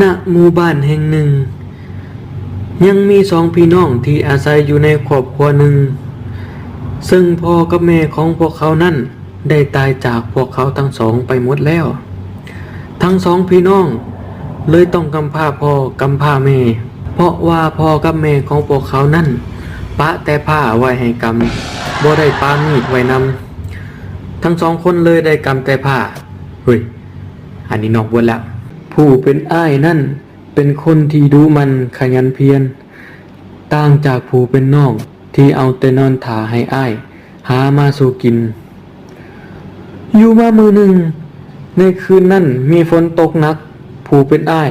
ณหมู่บ้านแห่งหนึ่ง ยังมีสองพี่น้องที่อาศัยอยู่ในครอบครัวหนึ่ง ซึ่งพ่อกับแม่ของพวกเขานั่นได้ตายจากพวกเขาทั้งสองไปหมดแล้ว ทั้งสองพี่น้องเลยต้องกำพร้าพ่อกำพร้าแม่ เพราะว่าพ่อกับแม่ของพวกเขานั่นปะแต่ผ้าไว้ให้กำบ่ได้ปามีดไว้นำทั้งสองคนเลยได้กำแต่ผ้าเฮ้ยอันนี้นอกบทแล้ว ผู้เป็นอ้ายนั่นเป็นคนที่ดูมันขยันเพียรต่างจากผู้เป็นน้องที่เอาแต่นอนถาให้อ้าย หามาสู่กิน อยู่มามือหนึ่ง ในคืนนั้นมีฝนตกหนัก ผู้เป็นอ้าย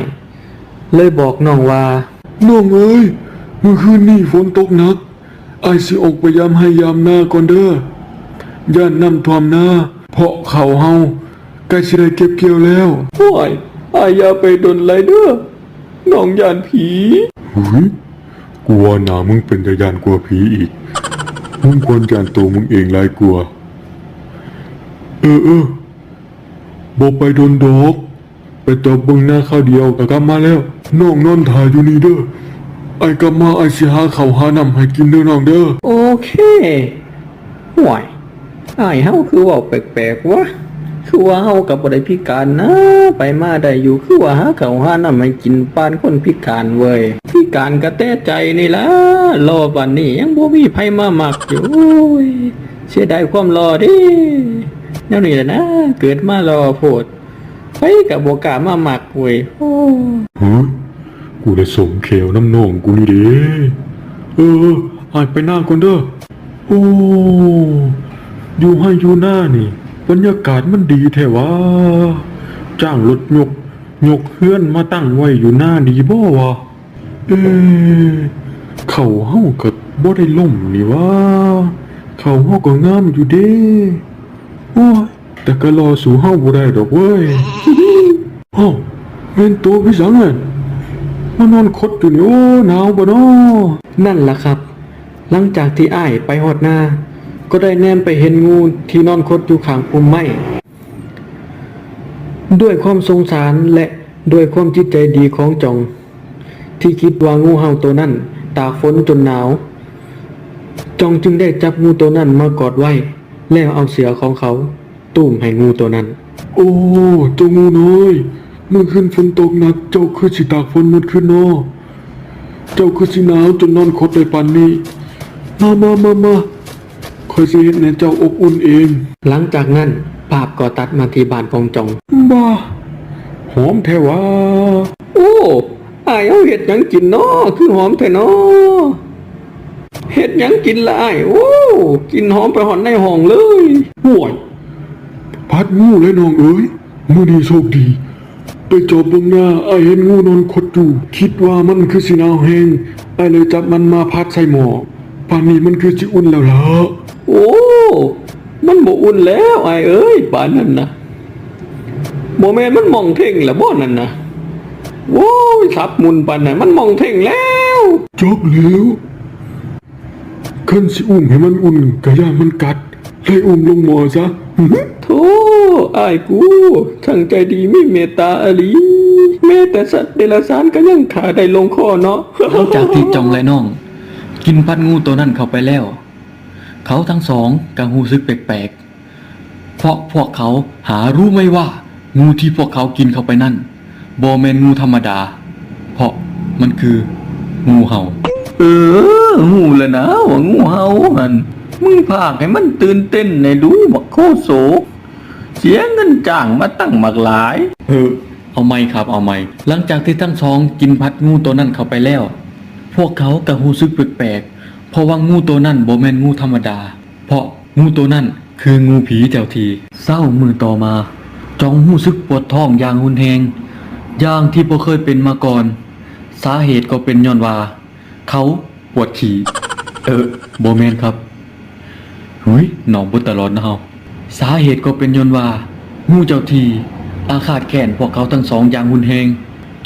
เลยบอกน้องว่าน้องเอ้ยเมื่อคืนนี้ฝนตกหนักไอายสิออกไปยามให้ยามหน้าก่อนเด้อย่านนำท่วมหน้า เพราะเขาเฮาใกล้สิได้เก็บเกี่ยวแล้วโอ้ย อายอย่าไปดนไรเด้อน้องยานผีหุยกลัวหนามึงเป็นตะยานกลัวผีอีก มึงควรยานตัวมึงเองหลายกลัว เออเออบอกไปโดนดอก ไปตบเบิ่งหน้าข้าวเดียวก็กลับมาแล้วน้องนอนถ่ายอยู่นี่เด้อไอ้กลับมาไอ้สิหาข้าวหาน้ำให้กินเด้อน้องเด้อโอเคห่วยอายเฮาคือเว่าแปลกๆวะ คือว่าเฮากับบ่ได้พิการนะ ไปมาได้อยู่คือว่าหาข้าวหาน้ำให้กินปานคนพิการเว้ยพิการก็แต่ใจนี่ล่ะรอบัดนี้ยังบ่มีไผมามักอยู่โอ้ยเสียดายความรอเดิแนวนี้แหละนะ เกิดมารอโพดไปกับบ่กล้ามามักเว้ยโอ้ฮะกูได้สมเขียวน้ำนองกูนี่เด้เออหายไปหน้าก่อนเด้อโอ้อยู่ให้อยู่หน้านี่ บรรยากาศมันดีแท้วะจ้างรถยก ยกเฮื่อนมาตั้งไว้อยู่หน้าดีบ่วะ เออเขาเฮาก็บ่ได้ล่มนี่วะเขาเฮาก็งามอยู่เด้โอ้ยแต่ก็รอสู่เฮาบ่ได้ดอกเว้ยเอ้าเว้นตัวพี่สังเงินมานอนคดอยู่นี่โอ้หนาวบ่เนาะนั่นล่ะครับ หลังจากที่อ้ายไปหอดหน้า ก็ได้แนมไปเห็นงูที่นอนคดอยู่ข้างปุ่มไม้ด้วยความสงสารและด้วยความจิตใจดีของจอง ที่คิดว่างูเห่าตัวนั้น ตากฝนจนหนาว จองจึงได้จับงูตัวนั้นมากอดไว้ แล้วเอาเสือของเขา ตุ้มให้งูตัวนั้น โอ้เจ้างูน้อยเมื่อคืนฝนตกหนัก เจ้าคือสิตากฝนหมดคืนนาะเจ้าคือสิหนาวจนนอนคดได้ปานนี้ มามามามา คอยสิเฮ็ดให้เจ้าอบอุ่นเอง หลังจากนั้นภาพก็ตัดมาที่บ้านของจองบ้าหอมแท้วะโอ้อายเอาเห็ดหยังกินเนาะคือหอมแท้เนาะเห็ดหยังกินละอายโอ้กินหอมไปหอนในห้องเลยห่วยพัดงูเลยน้องเอ้ยมื้อนี้โชคดี ไปจอบเบิ่งหน้าไอายเห็นงูนอนคดอยู่คิดว่ามันคือสิหนาวแฮงไอายเลยจับมันมาพัดใส่หม้อป่านนี้มันคือสิอุ่นแล้วล่ะ โอ้ มันบ่อุ่นแล้วอายเอ้ยป่านนั้นนะบ่แม่นมันมองเท่งละบ่นั่นนะโว้ยสับมุนปานนั้นมันมองเท่งแล้วจบแล้วคันสิอุ้มให้มันอุ่นกะย่ามันกัดเลยอุ้มลงหม้อซะอื้อหือโธ่อายกูช่างใจดีมีเมตตาอหลีแม้แต่สัตว์เดรัจฉานก็ยังขาได้ลงคอเนาะหลังจากที่จองและน้อง กินพัดงูตัวนั้นเข้าไปแล้ว เขาทั้งสองก็รู้สึกแปลกๆ เพราะพวกเขาหารู้ไม่ว่า งูที่พวกเขากินเข้าไปนั่นโบแมนงูธรรมดา เพราะมันคือ งูเห่า เออหูแล้วนะว่างูเห่าหันมึงพากให้มันตื่นเต้นในดูบักโคโศกเสียเงินจ้างมาตั้งมากหลายเออเอาไม่ครับเอาไม่หลังจากที่ทั้งสองกินพัดงูตัวนั้นเข้าไปแล้ว พวกเขาก็รู้สึกแปลกๆ เพราะว่างูตัวนั้นบ่แม่นงูธรรมดา เพราะงูตัวนั้นคืองูผีเจ้าทีเศร้ามือต่อมา จองรู้สึกปวดท้องอย่างหุนแหงอย่างที่บ่เคยเป็นมาก่อน สาเหตุก็เป็นย้อนว่า เขาปวดขี่ เออบ่แม่นครับเฮ้ยหนองบ่ตลอดนะเฮาสาเหตุก็เป็นยนว่างูเจ้าทีอาฆาตแค้นพวกเขาทั้งสองอย่างหุนแหง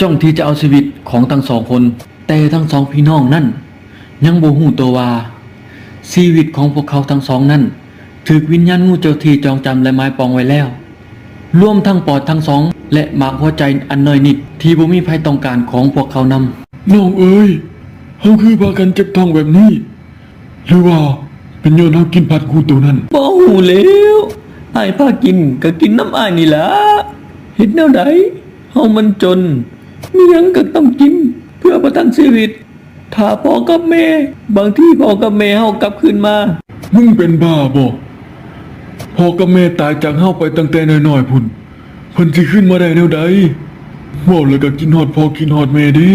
จ้องที่จะเอาชีวิตของทั้งสองคน แต่ทั้งสองพี่น้องนั่น ยังบ่ฮู้ตัวว่าชีวิตของพวกเขาทั้งสองนั่นถูกวิญญาณงูเจ้าทีจองจำและไม้ปองไว้แล้วรวมทั้งปอดทั้งสอง และหมากหัวใจอันน้อยนิด ที่บ่มีภัยต้องการของพวกเขานำน้องเอ้ยเฮาคือพากันเจ็บท้องแบบนี้ หรือว่าเป็นย้อนเฮากินผัดกูตัวนั้นบ่หูแล้วอ้ายพากินก็กินน้ำอ้ายนี่ล่ะเฮ็ดแนวใดเฮามันจนมีหยังก็ต้องกินเพื่อประทังชีวิต ถ้าพ่อกับแม่ บางที่พ่อกับแม่เฮากลับคืนมา มึงเป็นบ้าบ่พ่อกับแม่ตายจากเฮาไปตั้งแต่น้อยๆพุ่นเพิ่นสิขึ้นมาได้แนวใดเว้าแล้วก็กินฮอดพ่อกินฮอดแม่เดิ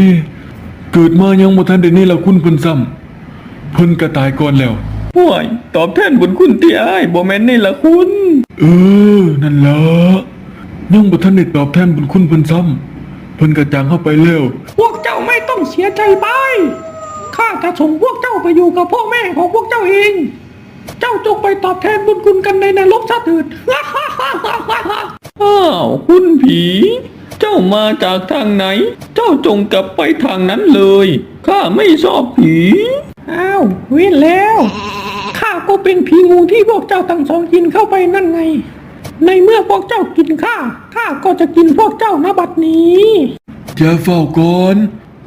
เกิดมายังบ่ทันได้นี่ละคุณเพิ่นซ้ำเพิ่นก็ตายก่อนแล้วห่วยตอบแทนบุญคุณที่อ้ายบ่แม่นนี่ล่ะคุณ เออ นั่นล่ะยังบ่ทันได้ตอบแทนบุญคุณเพิ่นซ้ำเพิ่นก็จางเฮาไปแล้ว พวกเจ้าไม่ต้องเสียใจไป ข้าจะส่งพวกเจ้าไปอยู่กับพ่อแม่ของพวกเจ้าเอง เจ้าจงไปตอบแทนบุญคุณกันในนรกซะเถิด อ้าวคุณผี เจ้ามาจากทางไหน เจ้าจงกลับไปทางนั้นเลย ข้าไม่ชอบผี อ้าวเว้นแล้ว ข้าก็เป็นผีงูที่พวกเจ้าทั้งสองกินเข้าไปนั่นไง ในเมื่อพวกเจ้ากินข้า ข้าก็จะกินพวกเจ้าณบัดนี้ อย่าเฝ้าก่อน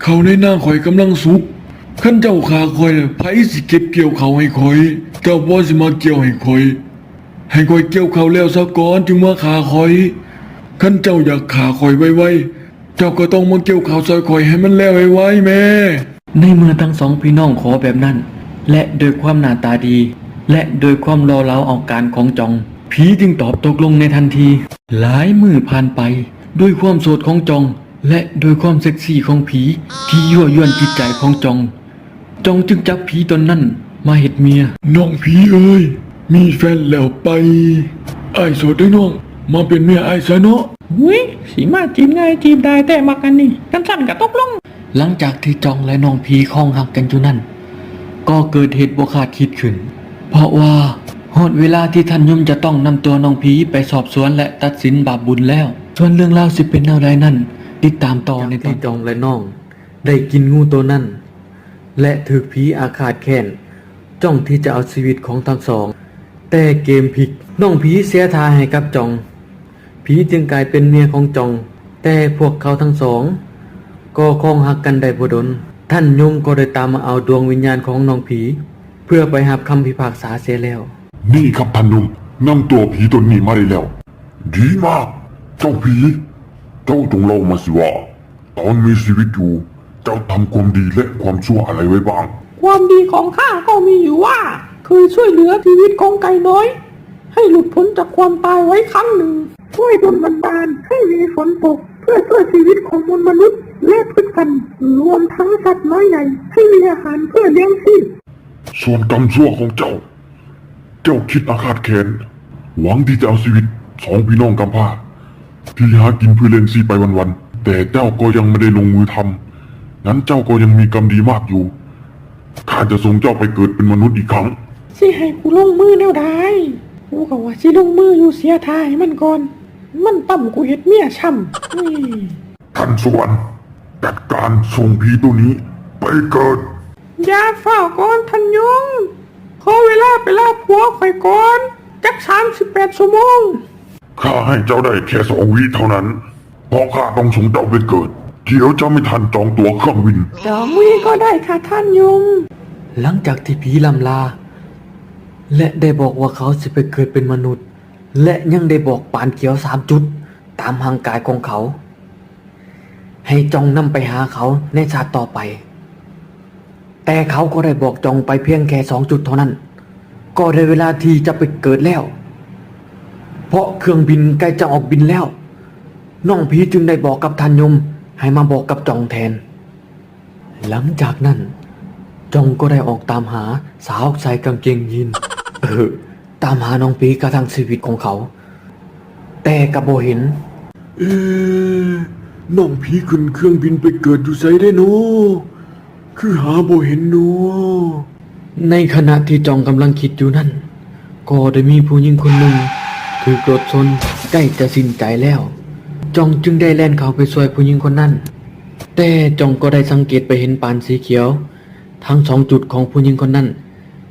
เขาในหน้าข่อยกำลังสุก ขั้นเจ้าขาข่อยน่ะไผสิเก็บเกี่ยวเขาให้ข่อย เจ้าบ่สิมาเกี่ยวให้ข่อย ให้ข่อยเกี่ยวเขาแล้วซะก่อนจึงมาขาข่อยขั้นเจ้าอยากขาข่อยไวๆเจ้าก็ต้องมาเกี่ยวเขาซอยข่อยให้มันแล้วไวๆแม่ ในเมื่อทั้งสองพี่น้องขอแบบนั้น และโดยความหน้าตาดี และโดยความรอเล้าเอาการของจอง ผีจึงตอบตกลงในทันที หลายมือผ่านไป ด้วยความโสดของจอง และโดยความเซ็กซี่ของผีที่ยั่วยวนจิตใจของจอง จองจึงจับผีตนนั้น มาเห็ดเมีย น้องผีเอ้ย มีแฟนแล้วไป ไอ้ายโสดได้น้อง มาเป็นเมียไอ้ายซะเนาะเฮ้ยสีมาจีบง่ายจีบได้แต่มากันนี่กันสั่นกับตกลง หลังจากที่จองและน้องพีคล้องหักกันอยู่นั่น ก็เกิดเหตุบ่คาดคิดขึ้น เพราะว่าหอดเวลาที่ท่านยมจะต้องนำตัวน้องพีไปสอบสวนและตัดสินบาปบุญแล้ว ส่วนเรื่องราวสิเป็นแนวใดนั้นติดตามต่อในตอที่นจองและน้อง ได้กินงูตัวนั้น และถูกผีอาฆาตแค้นจ้องที่จะเอาชีวิตของทั้งสอง แต่เกมพลิกน้องผีเสียทาให้กับจอง ผีจึงกลายเป็นเมียของจอง แต่พวกเขาทั้งสอง ก็คงหักกันได้บดนท่านยมก็ได้ตามมาเอาดวงวิญญาณของน้องผี เพื่อไปหับคำพิพากษาเสียแล้ว นี่ครับท่านหนุ่มนำตัวผีตนนี้มาได้แล้ว ดีมาก เจ้าผี เจ้าจงเล่ามาสิว่าตอนมีชีวิตอยู่ เจ้าทำความดีและความชั่วอะไรไว้บ้าง ความดีของข้าก็มีอยู่ว่า เคยช่วยเหลือชีวิตของไก่น้อย ให้หลุดพ้นจากความตายไว้ครั้งหนึ่ง ช่วยดลบันดาลให้มีฝนตก เพื่อช่วยชีวิตของมวลมนุษย์และพืชพันธุ์รวมทั้งสัตว์น้อยใหญ่ให้มีอาหารเพื่อเลี้ยงชีพส่วนกรรมชั่วของเจ้า เจ้าคิดอาฆาตแค้นหวังที่จะเอาชีวิตสองพี่น้องกำพร้าที่หากินเพื่อเล่นซีไปวันๆแต่เจ้าก็ยังไม่ได้ลงมือทำ งั้นเจ้าก็ยังมีกรรมดีมากอยู่ข้าจะส่งเจ้าไปเกิดเป็นมนุษย์อีกครั้ง สิให้กูลงมือแนวใดกูก็ว่าสิลงมืออยู่เสียทายมันก่อน มันต่ำกูเห็ดเมียช่ำอุ้ยท่านสวรรค์จัดการส่งผีตัวนี้ ไปเกิด อย่าเฝ้าก่อนทันยงขอเวลาไปลาผัวข่อยก่อนจักสามสิบแปดชั่วโมงข้าให้เจ้าได้แค่สองวิเท่านั้นเพราะข้าต้องส่งเจ้าไปเกิด เดี๋ยวเจ้าไม่ทันจองตั๋วเครื่องบินดอกวีก็ได้ค่ะท่านยงหลังจากที่ผีลำลา และได้บอกว่าเขาจะไปเกิดเป็นมนุษย์ และยังได้บอกปานเขียวสามจุด ตามห่างกายของเขา ให้จองนำไปหาเขาในชาติต่อไป แต่เขาก็ได้บอกจองไปเพียงแค่สองจุดเท่านั้น ก็ได้เวลาที่จะไปเกิดแล้ว เพราะเครื่องบินใกล้จะออกบินแล้ว น้องผีจึงได้บอกกับทันยม ให้มาบอกกับจองแทน หลังจากนั้นจงก็ได้ออกตามหาสาวใส่กางเกงยีนเออตามหาน้องปีกระทั่งชีวิตของเขา แต่กับโบเห็น เอ๊ะน้องผีขึ้นเครื่องบินไปเกิดอยู่ไสได้โนคือหาบ่เห็นโนในขณะที่จองกำลังคิดอยู่นั่น ก็ได้มีผู้หญิงคนหนึ่งถูกรถชนใกล้จะสิ้นใจแล้ว จองจึงได้แล่นเข้าไปช่วยผู้หญิงคนนั้น แต่จองก็ได้สังเกตไปเห็นปานสีเขียว ทั้งสองจุดของผู้หญิงคนนั้น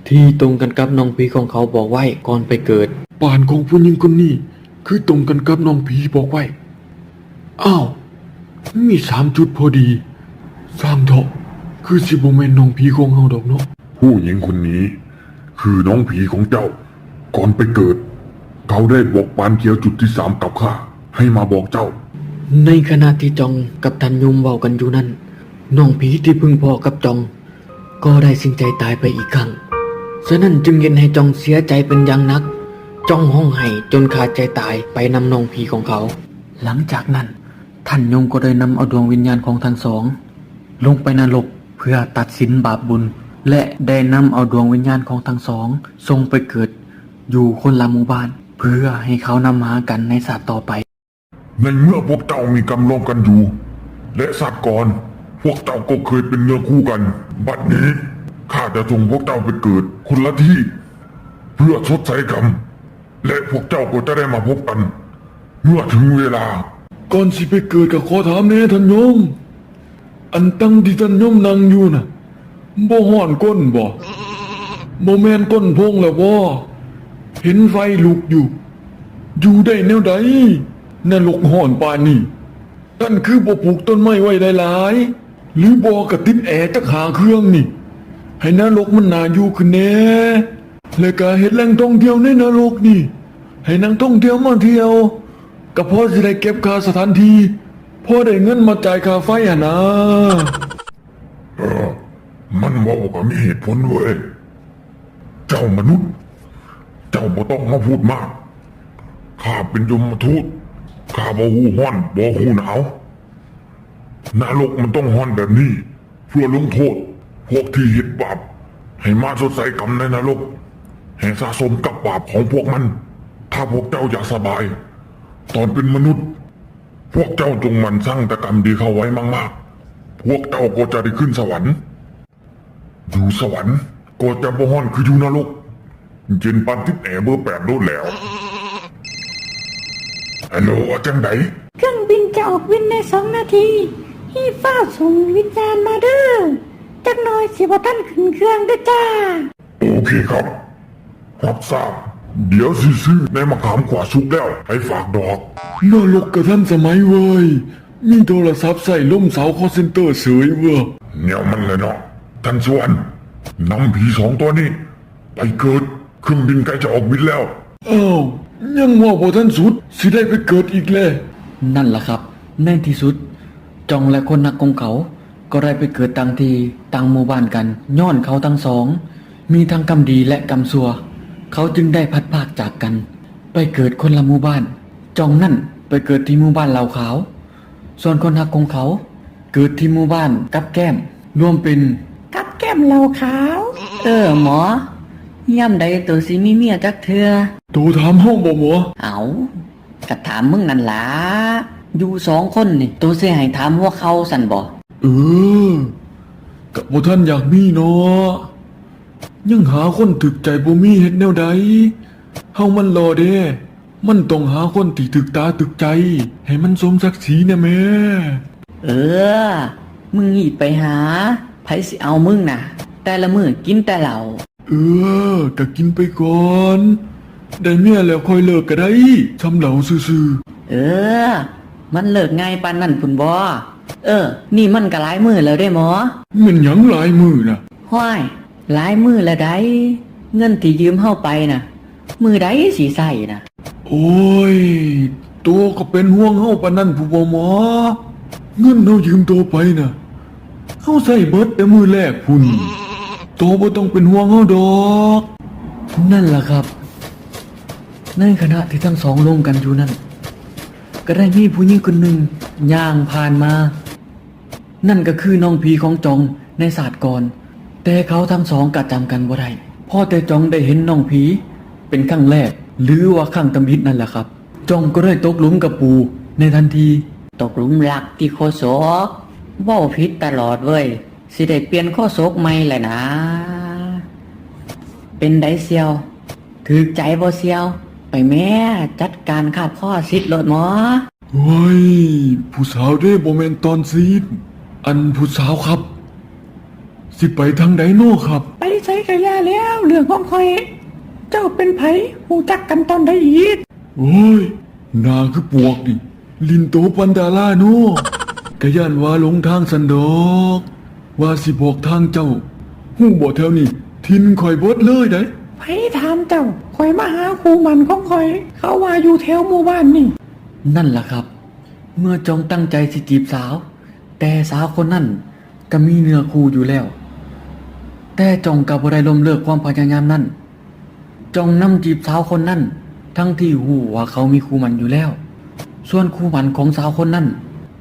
ที่ตรงกันกับน้องปีของเขาบอกไว้ก่อนไปเกิดป่านของผู้หญิงคนนี้ คือตรงกันกับน้องผีบอกไว้ อ้าว มีสามจุดพอดีสามเถาะคือสิบโมเมนน้องผีของเฮาดอกเนาะผู้หญิงคนนี้ คือน้องผีของเจ้า ก่อนไปเกิด เขาได้บอกปานเขียวจุดที่สามกับข้า ให้มาบอกเจ้า ในขณะที่จองกับทันยมเบากันอยู่นั้นน้องผีที่พึ่งพอกับจอง ก็ได้สิ้นใจตายไปอีกครั้งฉะนั้นจึงเย็นให้จองเสียใจเป็นอย่างนักจ้องห้องไห้จนขาดใจตายไปนำน้องผีของเขา หลังจากนั้นท่านยมก็ได้นำเอาดวงวิญญาณของทั้งสอง ลงไปนรกเพื่อตัดสินบาปบุญ และได้นำเอาดวงวิญญาณของทั้งสองส่งไปเกิด อยู่คนละหมู่บ้าน เพื่อให้เขานำหากันในศาสตร์ต่อไป ในเมื่อพวกเจ้ามีกรรมร่วมกันอยู่ และสัตว์ก่อน พวกเจ้าก็เคยเป็นเนื้อคู่กัน บัดนี้ข้าจะส่งพวกเจ้าไปเกิดคนละที่ เพื่อชดใช้กรรม และพวกเจ้าก็จะได้มาพบกัน เมื่อถึงเวลา ก่อนสิไปเกิดกับขอถามแน่ท่านโยม อันตั้งที่ท่านโยมนั่งอยู่น่ะบ่ห่อนก้นบ่บ่แมนก้นพงแล้วบ่เห็นไฟลุกอยู่ อยู่ได้แนวใด นรกห่อนปานนี่นั่นคือบ่ปลูกต้นไม้ไว้หลายๆ หรือบ่กระติดแอร์จักหาเครื่องนี่ ให้นรกมันน่าอยู่ขึ้นแน่แล้วก็เฮ็ดแหล่งท่องเที่ยวในนรกนี่ ให้นักท่องเที่ยวมาเที่ยวก็พอจะได้เก็บค่าสถานที่พอได้เงินมาจ่ายค่าไฟอะนะ เออ มันเว่าก็มีเหตุผลเว้ย เจ้ามนุษย์ เจ้าบ่ต้องมาพูดมาก ข้าเป็นยมทูต ข้าบ่หูฮ้อนบ่หูหนาวนรกมันต้องฮ้อนแบบนี้ เพื่อลงโทษ พวกที่เฮ็ดบาปให้มาชดใช้กรรมในนรกให้สะสมกับบาปของพวกมัน ถ้าพวกเจ้าอยากสบาย ตอนเป็นมนุษย์ พวกเจ้าจงมันสร้างแต่กรรมดีเข้าไว้มากๆ พวกเจ้าก็จะได้ขึ้นสวรรค์อยู่สวรรค์ก็จะบ่ฮ้อนคืออยู่นรกเย็นปันทิพแอร์เบอร์แปดโดนแล้ว ฮัลโหลว่าจังไดเครื่องบินจะออกบินในสองนาทีฮีฟ้าส่งวิญญาณมาเด้อจักหน่อยสิบ่ท่านขึ้นเครื่องเด้อจ้า โอเคครับรับทราบเดี๋ยวสิซื้อในมะขามขวาสุกแล้วให้ฝากดอกนรกกับท่านสมัยเว้ยมีโทรศัพท์ใส่ล่มเสาคอเซ็นเตอร์เสยเว้ยเนี่ยมันเลยเนาะท่านสวรรค์นำผีสองตัวนี้ ไปเกิดเครื่องบินใกล้จะออกบินแล้วอ้าว ยังว่าบ่ท่านสุด สิได้ไปเกิดอีกแล้วนั่นแหละครับในที่สุด จองและคนนักของเขา ก็ได้ไปเกิดต่างทีต่างหมู่บ้านกันย้อนเขาทั้งสอง มีทั้งกรรมดีและกรรมซัว เขาจึงได้พัดภาคจากกัน ไปเกิดคนละหมู่บ้าน จองนั่นไปเกิดที่หมู่บ้านเหล่าขาว ส่วนคนหักของเขา เกิดที่หมู่บ้านกับแก้ม รวมเป็น กับแก้มเหลาขาว เออหมอ ย่ำใดตัวสิมีเมียจักเทือโตถามห้องบ่หมอเอากะถามมึงนั่นล่ะอยู่สองคนนี่ตัวเสียให้ถามหัวเขาสั่นบ่เออกับบ่ท่านอยากมีเนาะยังหาคนถึกใจบ่มีเฮ็ดแนวใดเฮามันรอเด้ มันต้องหาคนที่ถึกตาถึกใจ ให้มันสมศักดิ์ศรีนะแม่เออ มึงหีดไปหาไผสิเอามึงน่ะแต่ละมือกินแต่เหล่า เออก็กินไปก่อน ได้เมียแล้วค่อยเลิกก็ได้ทำเหล่าซื่อเออ มันเลิกง่ายปานนั่นพุ่นบ่เออ นี่มันก็หลายมือแล้วได้หมอๆมันหยังหลายมือน่ะห้วยหลายมือแล้วได้ เงินที่ยืมเฮาไปน่ะ มือใดสิใส่น่ะ โอ้ย ตัวก็เป็นห่วงเฮาปานนั้นผู้บ่หมอ เงินเฮายืมตัวไปน่ะเฮาใส่เบิดแต่มือแรกพุ่น ตัวบ่ต้องเป็นห่วงเฮาดอก นั่นแหละครับ ในขณะที่ทั้งสองลงกันอยู่นั่น ก็ได้มีผู้หญิงคนหนึ่งย่างผ่านมา นั่นก็คือน้องผีของจองในศาสตร์ก่อน แต่เขาทั้งสองกัดจำกันบ่ได้พ่อแต่จองได้เห็นน้องผี เป็นครั้งแรก หรือว่าครั้งตำบิดนั่นแหละครับ จองก็ได้ตกหลุมกับปูในทันที ตกหลุมรักที่โคโซกว้าผิดตลอดเว้ย สิได้เปลี่ยนโคโซกใหม่แหละนะ เป็นไดเซียว ถือใจบ่เซียว ไปแม่จัดการขาดข้อสิทธิ์โลดหมอเฮ้ย ผู้สาวเด้บ่แม่นตอนซีด อันผู้สาวครับ สิไปทางใดโน้ครับ ไปใช้กระยาแล้วเรื่องของคอย เจ้าเป็นไผหูจักกันตอนใดอีกโอ้ยหนาคือปวกดิลินโตปันดาลาโนกะย่านว่าหลงทางสันดอก ว่าสิบอกทางเจ้าหู้บ่แถวนี้ทินข่อยเบดเลยได้ไปถามเจ้าคอยมาหาครูมันของคอย เขาว่าอยู่แถวหมู่บ้านนี่ นั่นล่ะครับ เมื่อจองตั้งใจสิจีบสาว แต่สาวคนนั้นก็มีเนื้อคู่อยู่แล้ว แต่จองกับบ่ได้ล้มเลิกความพยายามนั้นจองนำจีบสาวคนนั้น ทั้งที่หูว่าเขามีคู่หมันอยู่แล้ว ส่วนคู่หมันของสาวคนนั้น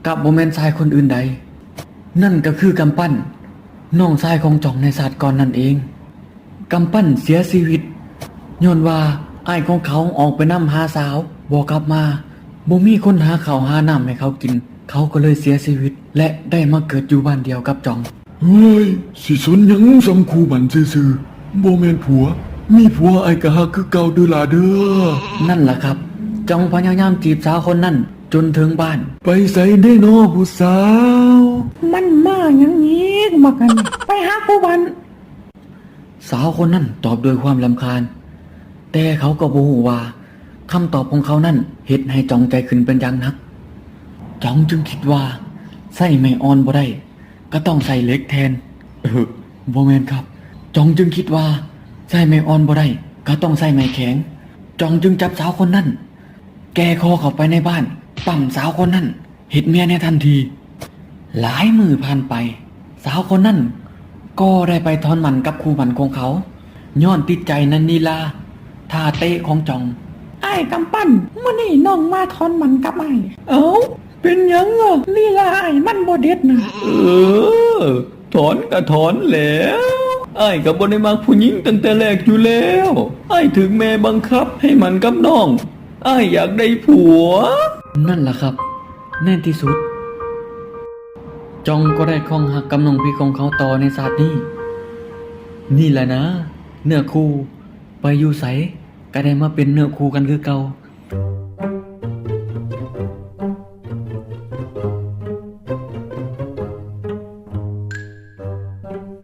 กับโบแมนชายคนอื่นใด นั่นก็คือกำปั้นน้องชายของจองในศาสตร์ก่อนนั่นเองกำปั้นเสียชีวิตย้อนว่าไอ้ายของเขาออกไปนำหาสาวบอกกลับมาบ่มีคนหาข้าวหาน้ำให้เขากิน เขาก็เลยเสียชีวิต และได้มาเกิดอยู่บ้านเดียวกับจองเฮ้ยสิสนหยังสำคูบันซื่อๆบ่แม่นผัว มีผัวไอ้กะฮักคือเก่าเด้อล่ะเด้อนั่นล่ะครับจองพยายามจีบสาวคนนั้น จนถึงบ้าน ไปใส่ได้นอผู้สาว มันมาอย่างนี้มากัน ไปหาครูมัน สาวคนนั้นตอบด้วยความลำคาญ แต่เขาก็บ่ฮู้ว่าคำตอบของเขานั้นเฮ็ดให้จองใจขึ้นเป็นอย่างนักจองจึงคิดว่าใส่ไม้อ่อนบ่ได้ ก็ต้องใส่เหล็กแทน เออบ่แม่นครับ จองจึงคิดว่าใส่ไม้อ่อนบ่ได้ ก็ต้องใส่ไม้แข็ง จองจึงจับสาวคนนั้น แกคอเข้าไปในบ้าน ปั่มสาวคนนั้นเห็ดเมียในทันที หลายมือผ่านไป สาวคนนั้นก็ได้ไปทอนหมันกับครูหมันของเขา ย้อนติดใจนันนีลาท่าเตะของจองไอ้กำปั้นเมื่อนี่น้องมาทอนมันกับไอ้เอ้าเป็นยังอะลีลาไอ้มันบ่เด็ดนะเออถอนก็ถอนแล้วไอ้กับบนได้มาผู้หญิงตั้งแต่แรกอยู่แล้วไอ้ถึงแม่บังคับให้มันกับน้องไอ้อยากได้ผัว นั่นล่ะครับ แน่นที่สุด จองก็ได้คล้องหักกำนองพี่ของเขาต่อในศาสตร์นี้นี่แหละนะ เนื้อคู่ ไปอยู่ใสก็ได้มาเป็นเนื้อคู่กันคือเก่า